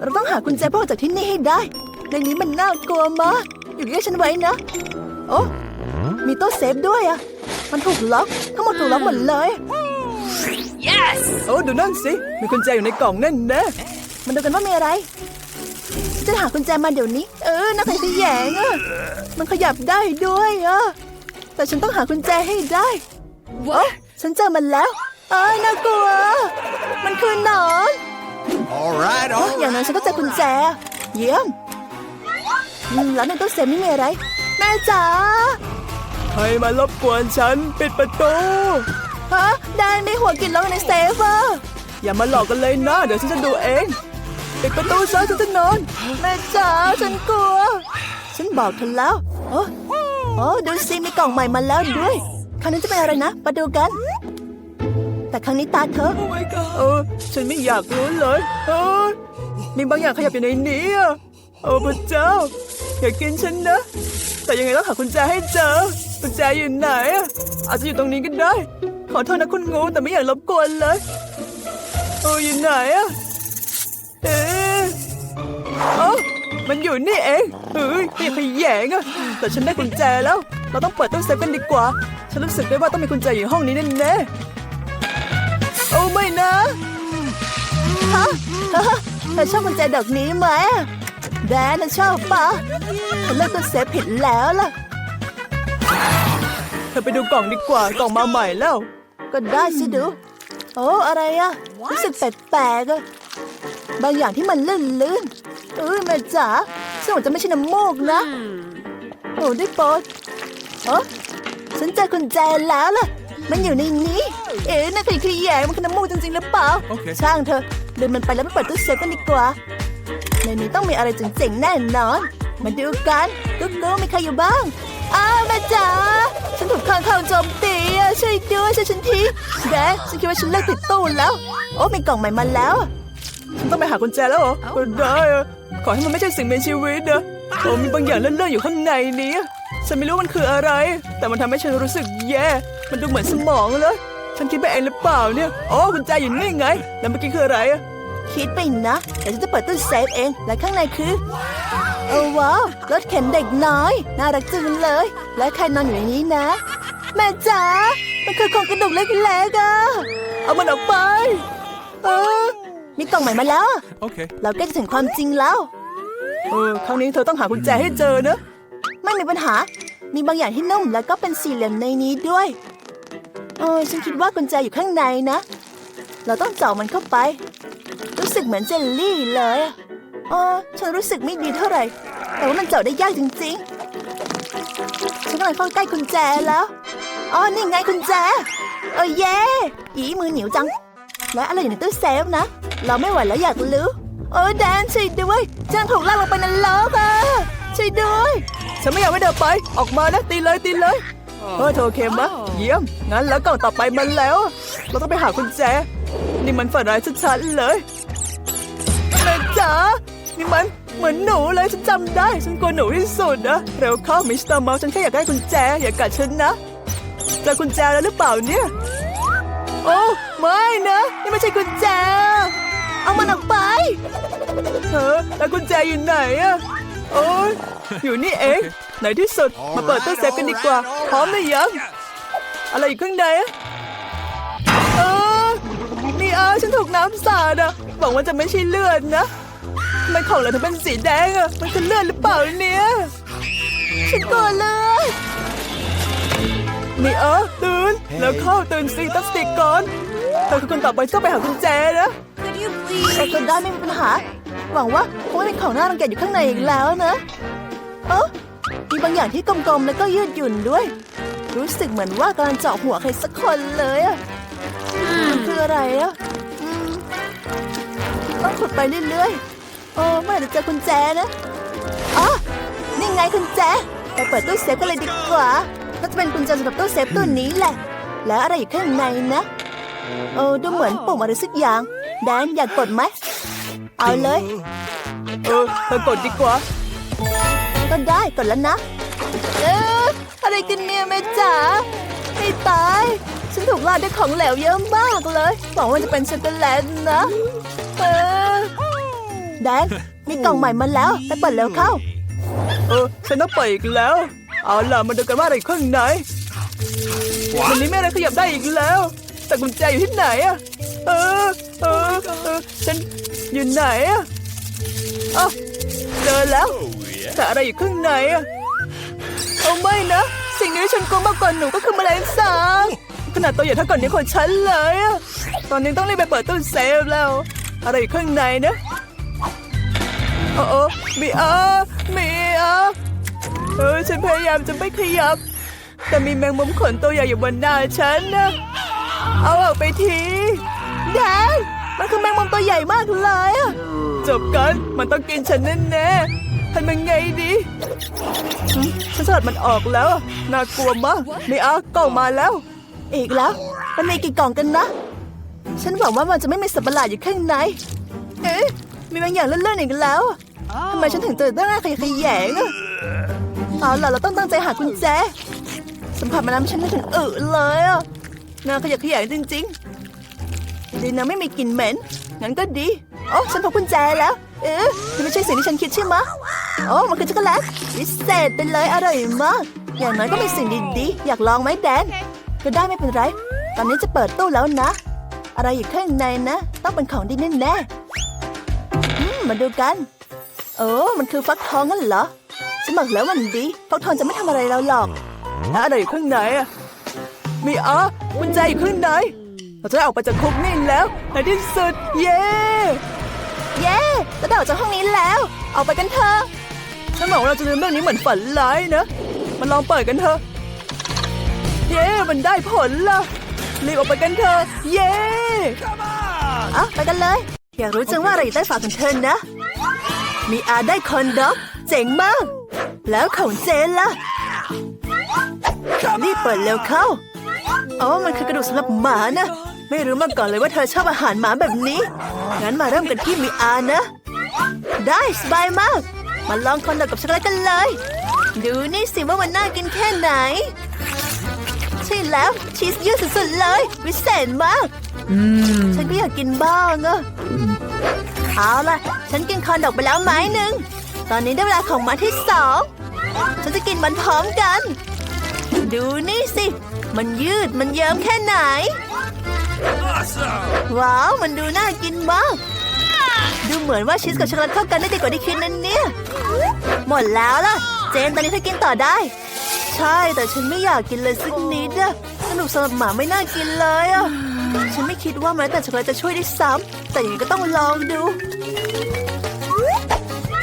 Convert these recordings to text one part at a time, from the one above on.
เราต้องหากุญแจเพื่อออกจากที่นี่ให้ได้ ในนี้มันน่ากลัวมากอยู่ใกล้ฉันไว้นะ โอ้มีตู้เซฟด้วยอะมันถูกล็อกทั้งหมดถูกล็อกหมดเลย Yes! โอ้ดูนั่นสิ มีกุญแจอยู่ในกล่องนั่นนะมันดูกันว่ามีอะไรฉันจะหากุญแจมาเดี๋ยวนี้ เออน่าขยแยงอะมันขยับได้ด้วยอะแต่ฉันต้องหากุญแจให้ได้โอ้ฉันเจอมันแล้วเอ้ยน่ากลัว มันคือหนอน All right, เอ้ย all อย่างน้อยฉันก็เจอกุญแจ เยี่ยมอืมแล้วในตู้เซฟนี่มีอะไร แม่จ๋าใครมารบกวนฉัน ปิดประตู ฮะ ได้มีหัวกินล็อกในเซฟอะอย่ามาหลอกกันเลยนะ เดี๋ยวฉันจะดูเอง ปิดประตูซะฉันจะนอน แม่จ๋าฉันกลัว ฉันบอกเธอแล้ว โอ้โอ้ดูสิมีกล่องใหม่มาแล้วด้วย ครั้งนี้จะเป็นอะไรนะ มาดูกัน แต่ครั้งนี้ตาเธอเออ ฉันไม่อยากรู้เลยเออมีบางอย่างขยับอยู่ในนี้อะโอ้พระเจ้า อย่ากินฉันนะ แต่ยังไงต้องหากุญแจให้เจอกุญแจอยู่ไหนอะอาจจะอยู่ตรงนี้ก็ได้ ขอโทษนะคุณงูแต่ไม่อยากรบกวนเลยเอออยู่ไหนอะเอ๊ะเอ้ามันอยู่นี่เองเฮ้ยไม่ขยแยงอะแต่ฉันได้กุญแจแล้ว เราต้องเปิดตู้เซฟกันดีกว่า ฉันรู้สึกได้ว่าต้องมีกุญแจอยู่ห้องนี้แน่ๆ โอ้ไม่นะฮะฮะเธอชอบกุญแจดอกนี้ไหมแดนน่ะชอบปะฉันเลือกตัวเซฟผิดแล้วล่ะ เธอไปดูกล่องดีกว่ากล่องมาใหม่แล้ว ก็ได้สิดู โอ้อะไรอะรู้สึกแปลกๆอะบางอย่างที่มันลื่นๆเอ้ยแม่จ๋าซึ่งมันจะไม่ใช่น้ำมูกนะโอ้ได้โปรดเออฉันเจอกุญแจแล้วล่ะ มันอยู่ในนี้ เอ๊ะน่าขยขยแยงมันคือน้ำมูกจริงๆหรือเปล่าโอเคช่างเถอะเดินมันไปแล้วไปเปิดตู้เซฟกันดีกว่า ในนี้ต้องมีอะไรเจ๋งๆแน่นอน มาดูกันกุ๊กกุ๊กมีใครอยู่บ้าง อ้าวแม่จ๋า ฉันถูกข้างข่าวโจมตีอะช่วยด้วยช่วยฉันทีแดนฉันคิดว่าฉันเลิกติดตู้แล้ว โอ้มีกล่องใหม่มาแล้ว ฉันต้องไปหากุญแจแล้วเหรอก็ได้อะขอให้มันไม่ใช่สิ่งมีชีวิตนะโอ้มีบางอย่างเลื่อนๆอยู่ข้างในนี้ ฉันไม่รู้มันคืออะไร แต่มันทำให้ฉันรู้สึกแย่ มันดูเหมือนสมองเลย ฉันคิดไปเองหรือเปล่าเนี่ยโอ้กุญแจอยู่นี่ไง แล้วเมื่อกี้คืออะไรอะคิดไปนะเดี๋ยวฉันจะเปิดตู้เซฟเอง และข้างในคือโอ้ว้าวรถเข็นเด็กน้อย น่ารักจังเลย และใครนอนอยู่ในนี้นะ แม่จ๋า มันคือโครงกระดูกเล็กๆอะเอามันออกไป เออ มีกล่องใหม่มาแล้ว Okay. เราใกล้จะถึงความจริงแล้ว เออ ครั้งนี้เธอต้องหากุญแจให้เจอนะไม่มีปัญหา มีบางอย่างที่นุ่มแล้วก็เป็นสี่เหลี่ยมในนี้ด้วยเออฉันคิดว่ากุญแจอยู่ข้างในนะ เราต้องเจาะมันเข้าไป รู้สึกเหมือนเจลลี่เลยอะเออฉันรู้สึกไม่ดีเท่าไหร่ แต่ว่ามันเจาะได้ยากจริงๆ ฉันกำลังเข้าใกล้กุญแจแล้ว อ๋อ นี่ไงกุญแจเออเย่อีมือเหนียวจัง และอะไรอยู่ในตู้เซฟนะ เราไม่ไหวแล้วอยากรู้ โอ้แดนช่วยด้วยฉันถูกลากลงไปในล้อกอะ ช่วยด้วย ฉันไม่อยากให้เดินไป ออกมานะตีเลยตีเลยเออเธอโอเคมะเยี่ยม งั้นแล้วกล่องต่อไปมันแล้ว เราต้องไปหากุญแจ นี่มันฝันร้ายชัดๆเลยแม่จ๋านี่มันเหมือนหนูเลยฉันจำได้ ฉันกลัวหนูที่สุดนะเร็วเข้ามิสเตอร์เมาส์ฉันแค่อยากได้กุญแจ อย่ากัดฉันนะเจอกุญแจแล้วหรือเปล่าเนี่ย โอ้ไม่นะ นี่ไม่ใช่กุญแจ เอามันออกไปเออแล้วกุญแจอยู่ไหนอะ โอ้ยอยู่นี่เองไหนที่สุดมาเปิดตู้เซฟกันดีกว่า พร้อมหรือยัง อะไรอยู่ข้างในอะเออนี่อาฉันถูกน้ำสาดอะหวังว่าจะไม่ใช่เลือดนะทำไมของเราถึงเป็นสีแดงอะมันคือเลือดหรือเปล่าเนี่ยฉันกลัวเลยนี่เออตื่นแล้วเข้าตื่นสิตั้งสติก่อนเธอคือคนต่อไปต้องไปหากุญแจนะ Could you แต่ please? ก็ได้ไม่มีปัญหา หวังว่าคงไม่มีของน่ารังเกียจอยู่ข้างในอีกแล้วนะ เออมีบางอย่างที่กลมๆแล้วก็ยืดหยุ่นด้วย รู้สึกเหมือนว่ากำลังเจาะหัวใครสักคนเลยอะมันคืออะไรอะอืมต้องขุดไปเรื่อยๆโอ้เมื่อไหร่จะเจอกุญแจนะอ๋อนี่ไงกุญแจไปเปิดตู้เซฟกันเลยดีกว่าน่าจะเป็นกุญแจสำหรับตู้เซฟตู้นี้แหละ แล้วอะไรอยู่ข้างในนะเออดูเหมือนปุ่มอะไรสักอย่าง แดนอยากกดไหม เอาเลย เออเธอกดดีกว่าก็ได้กดแล้วนะ เอออะไรกันเนี่ยแม่จ๋าไม่ตาย ฉันถูกลาดด้วยของเหลวเยอะมากเลยหวังว่าจะเป็นช็อกโกแลตนะเออแดแดนมีกล่องใหม่มาแล้วไปเปิดแล้วเข้า เออฉันต้องเปิดอีกแล้ว เอาล่ะมาดูกันว่าอะไรอยู่ข้างในวันนี้ไม่อะไรขยับได้อีกแล้ว แต่กุญแจอยู่ที่ไหนอะเออเออเออฉัน อยู่ไหนอะเอ้าเจอแล้ว แต่อะไรอยู่ข้างในอะเอาไม่นะ สิ่งนี้ที่ฉันกลัวมากกว่าหนูก็คือแมลงสาบขนาดตัวใหญ่เท่ากับนิ้วของฉันเลยอะตอนนี้ต้องรีบไปเปิดตู้เซฟแล้ว อะไรอยู่ข้างในนะโอ้โอ้มีอามีอาเออฉันพยายามจะไม่ขยับ แต่มีแมงมุมขนตัวใหญ่อยู่บนหน้าฉันนะ เอาออกไปทีแดน มันคือแมงมุมตัวใหญ่มากเลยอะจบกัน มันต้องกินฉันแน่ๆทำยังไงดีฉันสลัดมันออกแล้ว น่ากลัวมากนี่อะกล่องมาแล้ว อีกแล้ว มันมีกี่กล่องกันนะ ฉันหวังว่ามันจะไม่มีสัตว์ประหลาดอยู่ข้างใน เอ๊ะ มีบางอย่างเลื่อนๆอีกแล้วทำไมฉันถึงเจอตั้งหน้าขยะแขยงอะเอาล่ะเราต้องตั้งใจหากุญแจสัมผัสมาน้ำฉันนึกถึงอึเลยอะน่าขยะแขยงจริง ๆ ดีนะไม่มีกลิ่นเหม็น งั้นก็ดี โอ้ฉันพบกุญแจแล้ว เอ๊ะนี่ไม่ใช่สิ่งที่ฉันคิดใช่ไหมโอ้มันคือช็อกโกแลตพิเศษไปเลยอร่อยมาก อย่างน้อยก็มีสิ่งดีๆ อยากลองไหมแดน ก็ได้ไม่เป็นไร ตอนนี้จะเปิดตู้แล้วนะ อะไรอยู่ข้างในนะ ต้องเป็นของดีแน่ๆมาดูกัน โอ้มันคือฟักทองงั้นเหรอฉันบอกแล้วมันดีฟักทองจะไม่ทำอะไรเราหรอกแล้วอะไรอยู่ข้างในอะมีอ๋อกุญแจอยู่ข้างใน เราจะได้ออกไปจากคุกนี่แล้วในที่สุด เย้ เย้จะได้ออกจากห้องนี้แล้วเอาไปกันเถอะฉันบอกว่าเราจะลืมเรื่องนี้เหมือนฝันร้ายนะ มันลองเปิดกันเถอะ เย้ มันได้ผลละรีบออกไปกันเถอะ เย้อะไปกันเลย อยากรู้จังว่าอะไรอยู่ใต้ฝาของเธอนะ มีอาได้คอนด็อกเจ๋งมาก แล้วของเจนล่ะรีบเปิดเร็วเข้า อ๋อ มันคือกระดูกสำหรับหมานะ ไม่รู้มาก่อนเลยว่าเธอชอบอาหารหมาแบบนี้ งั้นมาเริ่มกันที่มีอานะ ได้สบายมาก มาลองคอนโดกับช็อกโกแลตกันเลย ดูนี่สิว่ามันน่ากินแค่ไหน ใช่แล้วชีสเยอะสุดๆเลย วิเศษมาก ฉันก็อยากกินบ้างอะเอาล่ะ ฉันกินคอนดอกไปแล้วไม้หนึ่ง ตอนนี้ได้เวลาของมันที่สอง ฉันจะกินมันพร้อมกัน ดูนี่สิ มันยืดมันเยิ้มแค่ไหน ว้าว มันดูน่ากินมาก ดูเหมือนว่าชีสกับช็อกโกแลตเข้ากันได้ดีกว่าที่คิดนั่นเนี่ย หมดแล้วล่ะ เจนตอนนี้เธอกินต่อได้ ใช่แต่ฉันไม่อยากกินเลยสักนิดอะสนุกสำหรับหมาไม่น่ากินเลยอะฉันไม่คิดว่าแม้แต่ช็อกโกแลตจะช่วยได้ซ้ำแต่อย่างนี้ก็ต้องลองดู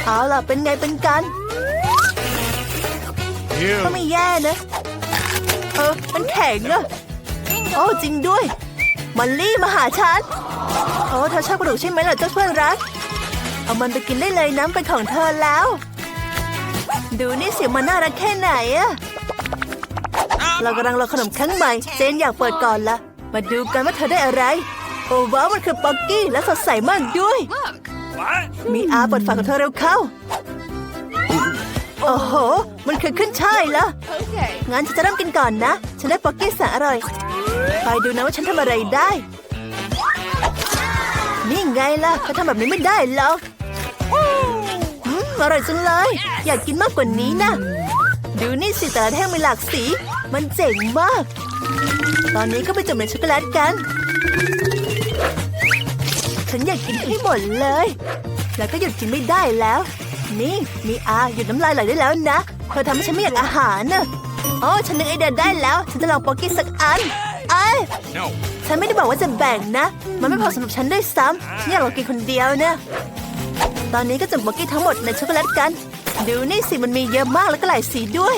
เอาล่ะเป็นไงเป็นกัน ก็ไม่แย่นะ เออ มันแข็งอะโอ้จริงด้วย มอลลี่มาหาฉันโอ้เธอชอบกระดูกใช่ไหมล่ะเจ้าเพื่อนรัก เอามันไปกินได้เลยน้ำเป็นของเธอแล้ว ดูนี่เสียงมันน่ารักแค่ไหนอะเรากำลังรอขนมครั้งใหม่ เจนอยากเปิดก่อนละ มาดูกันว่าเธอได้อะไร โอ้ว้าวมันคือป๊อกกี้และสดใสมากด้วย Look. มีอาเปิดฝาของเธอเร็วเข้า โอ้โห มันคือขึ้นช่ายละ Okay. งั้นฉันจะเริ่มกินก่อนนะ ฉันได้ป๊อกกี้แสนอร่อยไปดูนะว่าฉันทำอะไรได้ นี่ไงล่ะเธอทำแบบนี้ไม่ได้หรอกอืมอร่อยจังเลย อยากกินมากกว่านี้นะ ดูนี่สิแต่ละแท่งมีหลากสี มันเจ๋งมาก ตอนนี้ก็ไปจุ่มในช็อกโกแลตกัน ฉันอยากกินให้หมดเลย แล้วก็หยุดกินไม่ได้แล้ว นี่มีอาหยุดน้ำลายไหลได้แล้วนะ เธอทำให้ฉันไม่อยากอาหารนะโอ้ฉันนึกไอเดียได้แล้ว ฉันจะลองป๊อกกี้สักอันไอ้ย No. ฉันไม่ได้บอกว่าจะแบ่งนะ มันไม่พอสำหรับฉันด้วยซ้ำฉันอยากลองกินคนเดียวนะ ตอนนี้ก็จุ่มป๊อกกี้ทั้งหมดในช็อกโกแลตกัน ดูนี่สิมันมีเยอะมากแล้วก็หลายสีด้วย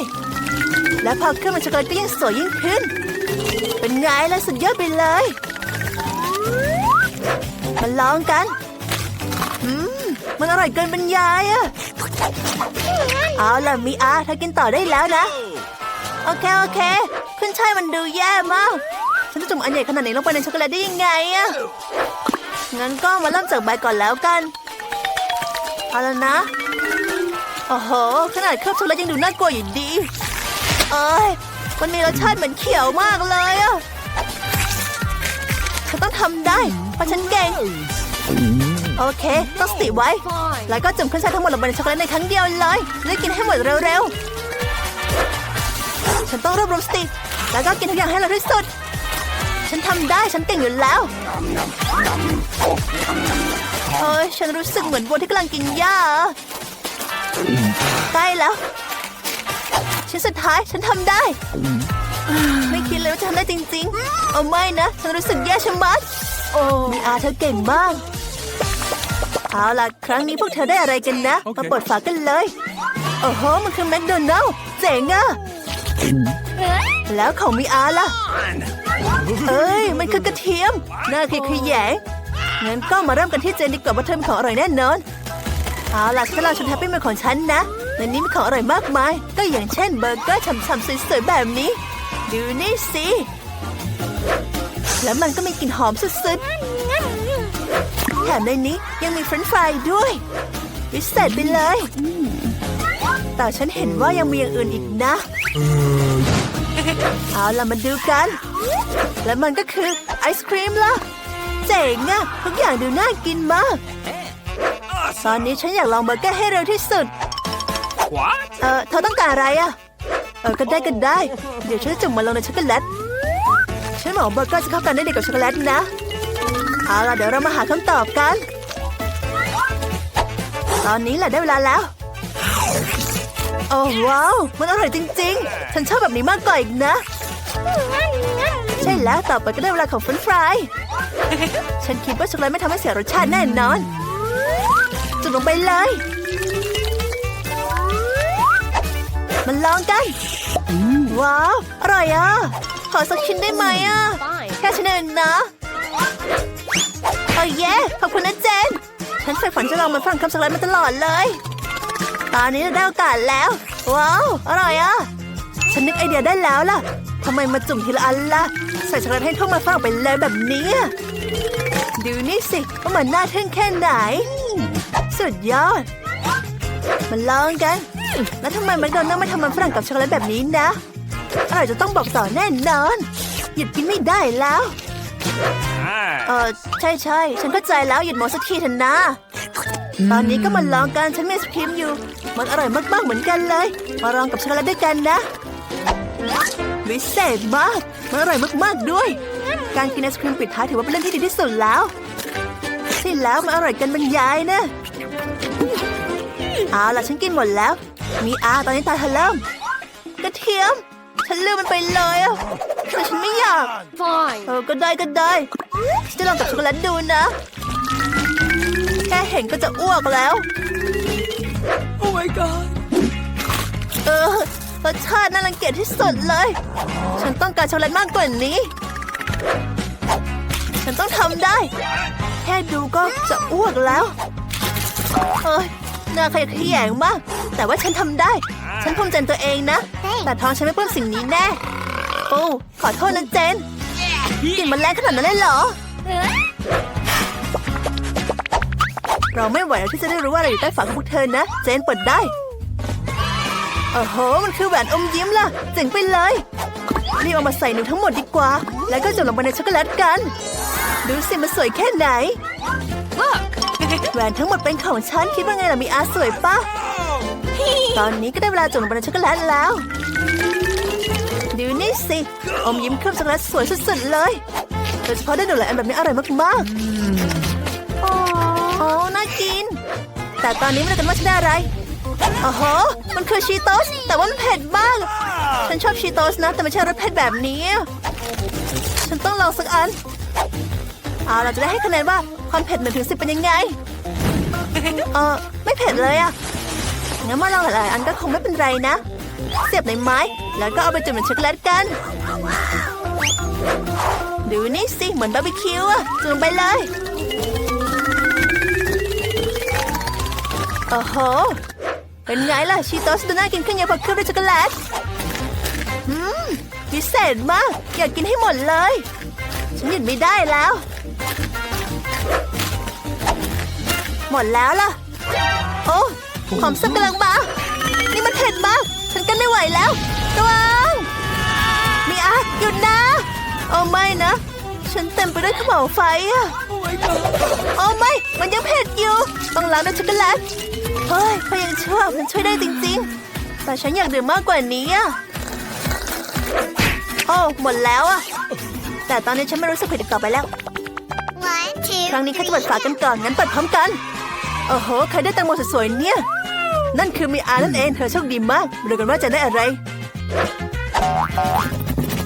และพอเครื่องมันช็อกโกแลตก็ยิ่งสวยยิ่งขึ้น เป็นไงล่ะสุดยอดไปเลยมาลองกัน อืม มันอร่อยเกินบรรยายอะ เอาล่ะมีอาเธอกินต่อได้แล้วนะ โอเค โอเค ขึ้นช่ายมันดูแย่มาก ฉันจะจุ่มอันใหญ่ขนาดไหนลงไปในช็อกโกแลตได้ยังไงอะงั้นก็มาเริ่มจากใบก่อนแล้วกัน เอาแล้วนะ โอ้โห ขนาดเคลือบช็อกโกแลตยังดูน่ากลัวอยู่ดี เอ้ย มันมีรสชาติเหมือนเขียวมากเลยอะฉันต้องทำได้ เพราะฉันเก่ง โอเค ต้องสติไว้ แล้วก็จุ่มขึ้นชาทั้งหมดลงไปในช็อกโกแลตในครั้งเดียวเลยจะได้กินให้หมดเร็วๆ ฉันต้องรวบรวมสติ แล้วก็กินทุกอย่างให้เร็วที่สุด ฉันทำได้ ฉันเก่งอยู่แล้วเฮ้ยฉันรู้สึกเหมือนวัวที่กำลังกินหญ้าใกล้แล้ว ชิ้นสุดท้ายฉันทำได้ ไม่คิดเลยว่าจะทำได้จริงๆ เอาไม่นะ ฉันรู้สึกแย่ชะมัด โอ้มีอาเธอเก่งมาก เอาล่ะ ครั้งนี้พวกเธอได้อะไรกันนะโอเคมาเปิดฝากันเลย โอ้โห มันคือแมคโดนัลล์เจ๋งอะแล้วของมีอาล่ะ เอ้ย มันคือกระเทียม น่าขยขยงงั้นก็มาเริ่มกันที่เจนดีกว่าว่าเธอมีของอร่อยแน่นอน เอาล่ะฉันรอชุดแฮปปี้เมลของฉันนะ ในนี้มีของอร่อยมากมาย ก็อย่างเช่นเบอร์เกอร์ฉ่ำๆสวยๆแบบนี้ ดูนี่สิ แล้วมันก็มีกลิ่นหอมสุดๆ แถมในนี้ยังมีเฟรนช์ฟรายด้วยพิเศษไปเลย แต่ฉันเห็นว่ายังมีอย่างอื่นอีกนะ เอาล่ะมาดูกัน และมันก็คือไอศครีมล่ะ เจ๋งอะทุกอย่างดูน่ากินมาก ตอนนี้ฉันอยากลองเบอร์เกอร์ให้เร็วที่สุด What? เออเธอต้องการอะไรอะเออก็ได้ก็ได้ เดี๋ยวฉันจะจุ่มมันลงในช็อกโกแลต ฉันหวังว่าเบอร์เกอร์จะเข้ากันได้ดีกับช็อกโกแลตนะ เอาล่ะเดี๋ยวเรามาหาคำตอบกัน ตอนนี้แหละได้เวลาแล้ว โอ้ว้าว มันอร่อยจริง ๆ ฉันชอบแบบนี้มากกว่าอีกนะ ใช่แล้วต่อไปก็ได้เวลาของเฟรนฟรายฉันคิดว่าช็อกโกแลตไม่ทำให้เสียรสชาติแน่นอน จุ่มลงไปเลยมันลองกัน ว้าว อร่อยอะ ขอสักชิ้นได้ไหมอะ แค่ชิ้นเองนะ เย่ขอบคุณนะเจน ฉันใฝ่ฝันจะลองมันฝรั่งคำช็อกโกแลมาตลอดเลย ตอนนี้เราได้โอกาสแล้ว ว้าวอร่อยอะ ฉันนึกไอเดียได้แล้วล่ะทำไมมาจุ่มทีละอันล่ะ ใส่ช็อกโกแลตให้ทั่วมาฝรั่งไปเลยแบบนี้อะดูนี่สิว่ามันน่าทึ่งแค่ไหน สุดยอดมาลองกัน แล้วทำไมแมคโดนัลด์ไม่ทำมันฝรั่งกับช็อกโกแลตแบบนี้นะอร่อยจะต้องบอกต่อแน่นอน หยุดกินไม่ได้แล้ว เอ Ah. อใช่ใช่ฉันเข้าใจแล้วหยุดโมสักทีเถอะนะ ตอนนี้ก็มาลองกันฉันมีไอศครีมอยู่ มันอร่อยมากๆเหมือนกันเลย มาลองกับช็อกโกแลตด้วยกันนะวิเศษมากมันอร่อยมากๆด้วย การกินไอศครีมปิดท้ายถือว่าเป็นเรื่องที่ดีที่สุดแล้วใช่แล้วมันอร่อยกันบรรยายนะเอาล่ะฉันกินหมดแล้ว มีอาตอนนี้ตาเธอเริ่มกระเทียม ฉันลืมมันไปเลยอะแต่ฉันไม่อยาก Fine. เออก็ได้ก็ได้ฉัน จะลองกับช็อกโกแลตดูนะ แค่เห็นก็จะอ้วกแล้ว Oh my god. เออรสชาติน่ารังเกียจที่สุดเลย ฉันต้องการช็อกโกแลตมากกว่านี้ ฉันต้องทำได้ แค่ดูก็จะอ้วกแล้ว เอ้ยน่าขยะแขยงมาก แต่ว่าฉันทำได้ ฉันภูมิใจในตัวเองนะ แต่ท้องฉันไม่ปลื้มสิ่งนี้แน่ โอ้ ขอโทษนะเจน กลิ่นมันแรงขนาดนั้นเลยเหรอ เราไม่ไหวแล้วที่จะได้รู้ว่าอะไรอยู่ใต้ฝาของพวกเธอนะ เจนเปิดได้โอ้โห มันคือแหวนอมยิ้มล่ะ เจ๋งไปเลยรีบเอามาใส่หนูทั้งหมดดีกว่า แล้วก็จุ่มลงไปในช็อกโกแลตกัน ดูสิมันสวยแค่ไหน แหวนทั้งหมดเป็นของฉัน คิดว่าไงล่ะมีอาสวยปะตอนนี้ก็ได้เวลาจุ่มลงไปในช็อกโกแลตแล้ว สิอมยิ้มเคลือบช็อกโกแลตสวยสุดๆเลยโดยเฉพาะได้หนูหลายอันแบบนี้อร่อยมากๆอ๋ออ๋อน่ากิน แต่ตอนนี้ไม่รู้กันว่าฉันได้อะไรโอ้โหมันคือชีโตสแต่ว่ามันเผ็ดมาก ฉันชอบชีโตสนะ แต่ไม่ใช่รสเผ็ดแบบนี้ ฉันต้องลองสักอันเอาเราจะได้ให้คะแนนว่าความเผ็ดหนึ่งถึงสิบเป็นยังไง เออไม่เผ็ดเลยอะงั้นมาลองหลายๆอันก็คงไม่เป็นไรนะ เสียบในไม้ แล้วก็เอาไปจุ่มในช็อกโกแลตกัน ดูนี่สิ เหมือนบาร์บีคิวอะจุ่มไปเลย โอ้โห เป็นไงล่ะ ชีโตสดูน่ากินขึ้นเยอะพอเคลือบด้วยช็อกโกแลตอืมพิเศษมาก อยากกินให้หมดเลย ฉันหยุดไม่ได้แล้ว หมดแล้วล่ะ โอ้ความซ่บกำลังมา นี่มันเผ็ดมาก ฉันกันไม่ไหวแล้ว ระวังมีอาหยุดนะ โอ้ไม่นะ ฉันฉันเต็มไปด้วยขมเหลาวไฟอะ Oh my god. โอ้ไม่ มันยังเผ็ดอยู่ ต้องล้างด้วยช็อกโกแลต เฮ้ยพยังชั่วมันช่วยได้จริง ๆ แต่ฉันอยากดื่มมากกว่านี้อะโอ้หมดแล้วอะแต่ตอนนี้ฉันไม่รู้สึกผิดอีกต่อไปแล้ว One, two, ครั้งนี้ข้าจะเปิดฝากันก่อน งั้นเปิดพร้อมกัน โอ้โห ใครได้แตงโมสวยๆเนี่ย นั่นคือมีอานั่นเอง เธอโชคดีมากมาดูกันว่าจะได้อะไร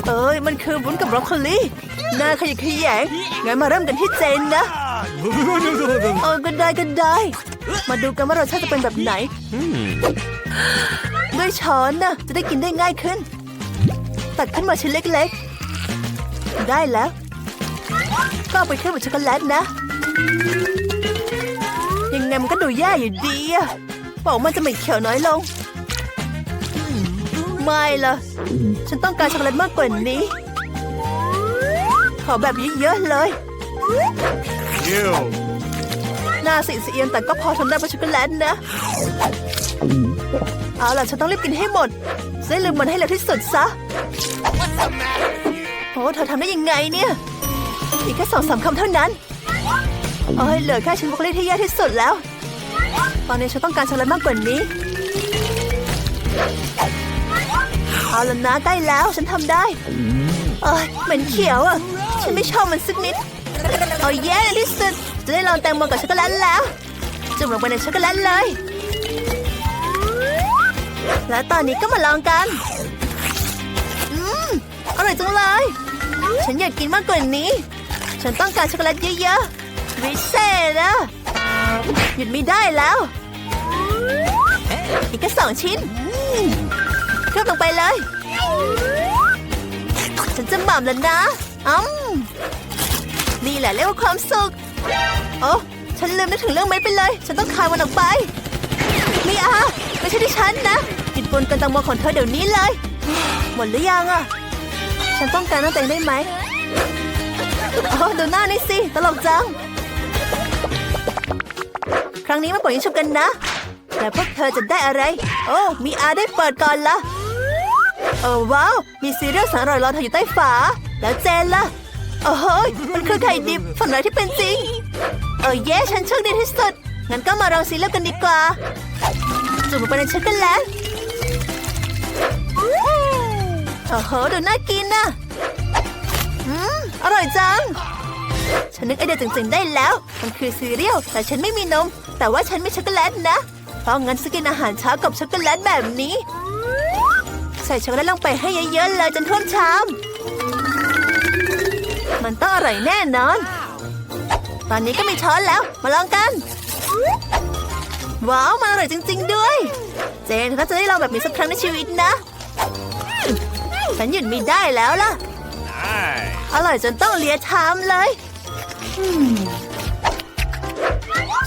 เอ้ยมันคือวุ้นกับบรอกโคลีน่าขยิกขยงงั้นมาเริ่มกันที่เจนนะเออก็ได้ก็ได้ มาดูกันว่ารสชาติจะเป็นแบบไหนด้วยช้อนนะจะได้กินได้ง่ายขึ้น ตัดขึ้นมาชิ้นเล็กๆ ได้แล้ว ก็เอาไปเคลือบกับช็อกโกแลตนะ ยังไงมันก็ดูแย่อยู่ดีอะบอกมันจะไม่เขียวน้อยลง ไม่ละฉันต้องการช็อกโกแลตมากกว่านี้ ขอแบบเยอะๆเลย Ew. หน้าสีเอียนแต่ก็พอทำได้เพราะช็อกโกแลตนะ เอาล่ะ ฉันต้องรีบกินให้หมดจะได้ลืมมันให้เร็วที่สุดซะโอ้เธอทำได้ยังไงเนี่ย อีกแค่สองสามคำเท่านั้นเอ้ยเหลือแค่ชิ้นบรอกโคลีที่แย่ที่สุดแล้ว ตอนนี้ฉันต้องการช็อกโกแลตมากกว่านี้ เอาละนะใกล้แล้วฉันทำได้ เอ้ยเหม็นเขียวอะ ฉันไม่ชอบมันสักนิด เอาแย่ในที่สุดจะได้ลองแตงโมกับช็อกโกแลตแล้ว จุ่มลงไปในช็อกโกแลตเลย และตอนนี้ก็มาลองกัน อืมอร่อยจังเลย ฉันอยากกินมากกว่านี้ ฉันต้องการช็อกโกแลตเยอะๆวิเศษอะหยุดไม่ได้แล้ว อีกแค่สองชิ้น เคลือบลงไปเลย ฉันจะหม่ำแล้วนะอืมนี่แหละเรียกว่าความสุข โอ้ฉันลืมนึกถึงเรื่องไม้ไปเลย ฉันต้องคายมันออกไปนี่อาไม่ใช่ที่ฉันนะกินปนกันตังโมของเธอเดี๋ยวนี้เลย หมดหรือยังอะฉันต้องการนั่งแต่งได้ไหมโอ้ดูหน้านี่สิ ตลกจัง ครั้งนี้มาปล่อยยิงชุบกันนะ แต่พวกเธอจะได้อะไร โอ้ มีอาได้เปิดก่อนละ โอ้ว้าว มีซีเรียลสารอร่อยรอเธออยู่ใต้ฝา แล้วเจนล่ะ โอ้โหยมันคือไข่ดิบฝันร้ายที่เป็นจริง เออเย้ฉันโชคดีที่สุด งั้นก็มาลองซีเรียลกันดีกว่า จุ่มลงไปในช็อกโกแลตโอ้โหดูน่ากินนะอืม อร่อยจัง ฉันนึกไอเดียจริงๆได้แล้ว มันคือซีเรียล แต่ฉันไม่มีนม แต่ว่าฉันมีช็อกโกแลตนะ เพราะงั้นจะกินอาหารเช้ากับช็อกโกแลตแบบนี้ ส่ช็อกโกแลตลงไปให้เยอะๆเลยจนท่วมชาม มันต้องอร่อยแน่นอน ตอนนี้ก็มีช้อนแล้ว มาลองกัน ว้าวมันอร่อยจริง ๆ ด้วย เจนเธอจะได้ลองแบบนี้สักครั้งในชีวิตนะ ฉันหยุดไม่ได้แล้วล่ะ อร่อยจนต้องเลียชามเลย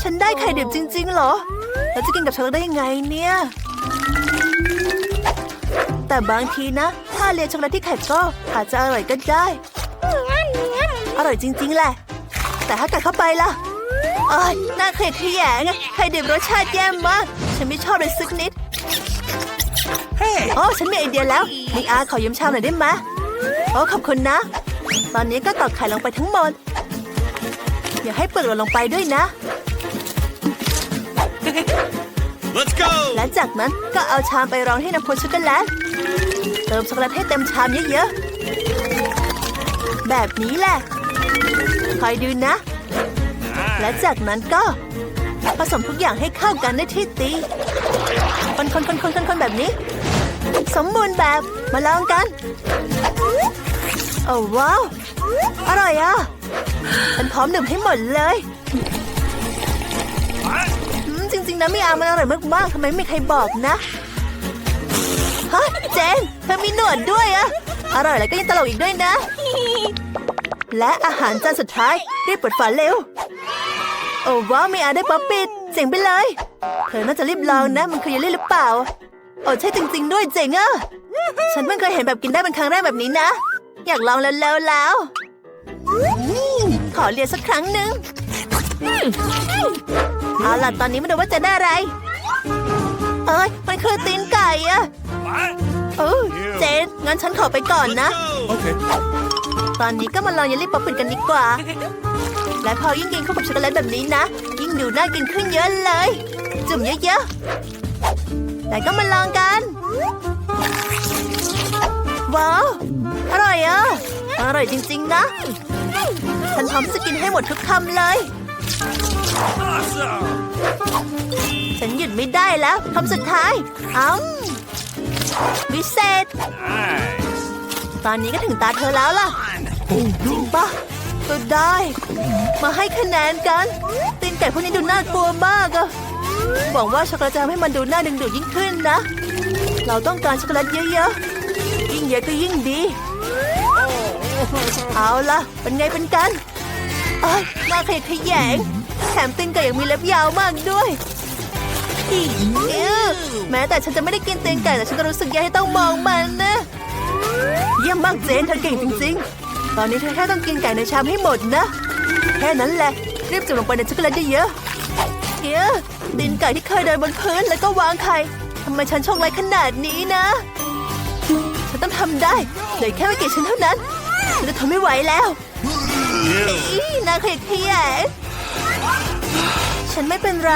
ฉันได้ไข่ดิบจริง ๆ เหรอ แล้วจะกินกับช็อกโกแลตได้ยังไงเนี่ย แต่บางทีนะถ้าเลียช็อกโกแลตที่ไข่ก็อาจจะอร่อยก็ได้ อร่อยจริง ๆ แหละ แต่ถ้ากัดเข้าไปล่ะเอ้ยน่าเขยดขยงอะไข่ดิบรสชาติแย่มาก ฉันไม่ชอบเลยสักนิด Hey. โอ้ฉันมีไอเดียแล้วมีอาขอยืมชามหน่อยได้ไหมโอ้ขอบคุณนะ ตอนนี้ก็ตอกไข่ลงไปทั้งหมด อย่าให้เปลือกหล่นลงไปด้วยนะ Let's go. และจากนั้นก็เอาชามไปรองที่น้ำพุช็อกโกแลต เติมช็อกโกแลตให้เต็มชามเยอะๆ แบบนี้แหละ คอยดูนะ และจากนั้นก็ ผสมทุกอย่างให้เข้ากันได้ที่ตีคนคนคนคนคนคนแบบนี้ สมบูรณ์แบบมาลองกัน โอ้ว้าว อร่อยอะฉันพร้อมดื่มให้หมดเลยจริงๆนะไม่อามันอร่อยมากๆทำไมไม่มีใครบอกนะ ฮะเจนเธอมีหนวดด้วยอะอร่อยแล้วก็ยังตลกอีกด้วยนะ และอาหารจานสุดท้าย รีบเปิดฝาเร็ว โอ้ว้าวไม่อาได้ป๊อปปิดเจ๋งไปเลย เธอน่าจะรีบลองนะ มันคือเยลลี่หรือเปล่า โอ้ใช่จริง ๆ ด้วยเจ๋งอะฉันเพิ่งเคยเห็นแบบกินได้เป็นครั้งแรกแบบนี้นะ อยากลองแล้วแล้วแล้วขอเรียนสักครั้งหนึ่งเอาล่ะตอนนี้มาดูว่าจะได้อะไร เอ้ยมันคือตีนไก่อะ What? เออเจนงั้นฉันขอไปก่อนนะ Okay. ตอนนี้ก็มาลองเยลลี่ป๊อปปิ้นกันดีกว่า และพอยิ่งกินเข้ากับช็อกโกแลตแบบนี้นะ ยิ่งดูน่ากินขึ้นเยอะเลย จุ่มเยอะๆแต่ก็มาลองกัน ว้าว อร่อยอะ อร่อยจริงๆนะ ฉันพร้อมจะกินให้หมดทุกคำเลย Awesome. ฉันหยุดไม่ได้แล้วคำสุดท้ายอ้ำวิเศษ Nice. ตอนนี้ก็ถึงตาเธอแล้วล่ะจริงปะก็ได้ มาให้คะแนนกันตีนไก่พวกนี้ดูน่ากลัวมากอะหวังว่าช็อกโกแลตจะทำให้มันดูน่าดึงดูดยิ่งขึ้นนะ เราต้องการช็อกโกแลตเยอะๆ ยิ่งเยอะก็ยิ่งดี เอาล่ะ เป็นไงเป็นกันเอ้ยหน้าขยะแขยง แถมตีนไก่ยังมีเล็บยาวมากด้วยเอ้อแม้แต่ฉันจะไม่ได้กินตีนไก่แต่ฉันก็รู้สึกแย่ที่ต้องมองมันนะเยี่ยมมากเจนเธอเก่งจริง ๆ ตอนนี้เธอแค่ต้องกินไก่ในชามให้หมดนะ แค่นั้นแหละรีบจุ่มลงไปในช็อกโกแลตเยอะๆเฮียตีนไก่ที่เคยเดินบนพื้นแล้วก็วางไข่ทำไมฉันโชคร้ายขนาดนี้นะ ฉันต้องทำได้เหลือแค่ไม่กี่ชิ้นเท่านั้นฉันจะทนไม่ไหวแล้วน่าขยะแขยง ฉันไม่เป็นไร